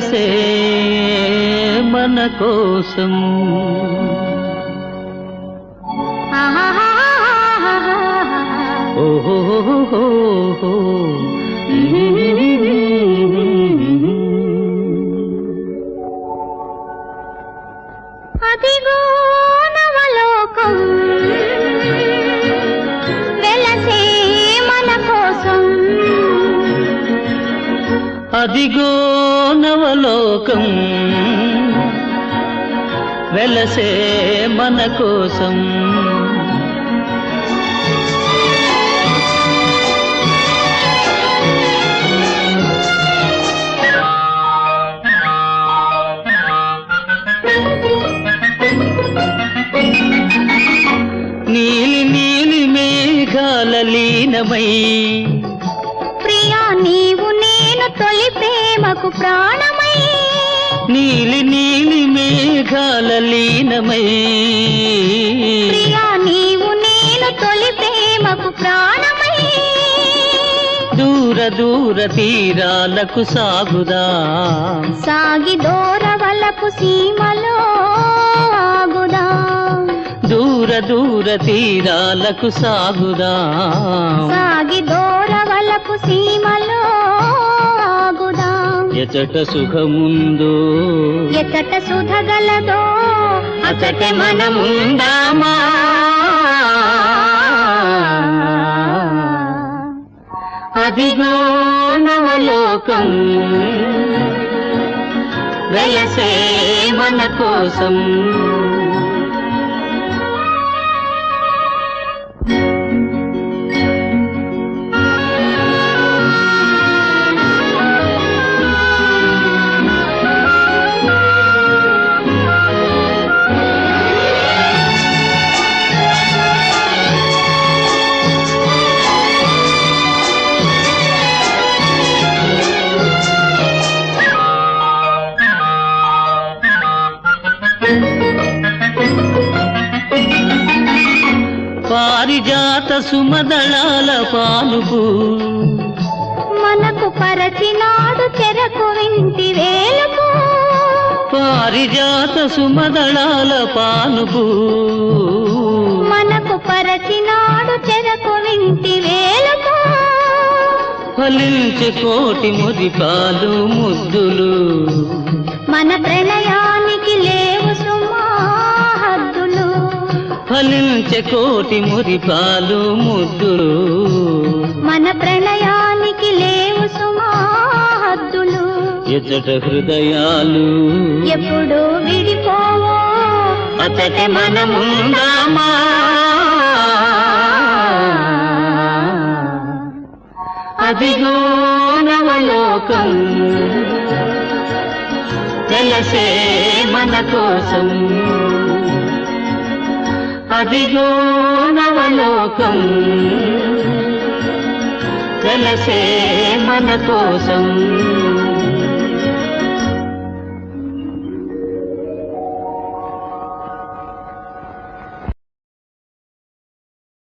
से मन कोसम అదిగో నవలోకం వెలసే మన కోసం. నీలి నీలి మేఘాల లీనమై ప్రేమకు ప్రాణమై. నీలి నీలి మేఘాల లీనమై. ప్రియా నీవు నేను తొలి ప్రేమకు ప్రాణమై. దూర దూర తీరాలకు సాగుదా. సాగి దూరవలపు సీమలో ఆగుదా. దూర దూర తీరాలకు సాగుదా. సాగి దూరవలపు సీమలో ఎచట సుఖముందో. ఎతట సుధగలదో అచట మనముందామా? అదిగో నవలోకం. వెలసే మన కోసం. పారిజాత సుమదళాల పానుపు మనకు పరచినాడు చెరకు వింటి వేలుపు పారిజాత సుమదళాల పానుపు మనకు పరచినాడు చెరకు వింటి వేలుపు ఫలించే కోటి మురిపాలు ముద్దులు. ఫలించే కోటి మురిపాలు ముద్దులు. మన ప్రణయానికి లేవు సుమా హద్దులు ఎచ్చట హృదయాలు. ఎప్పుడు విడిపోవో. అతటి మనముందామా? అదిగో నవలోకం వెలసే మన కోసం. అదిగో నవలోకం వెలసే మన కోసం.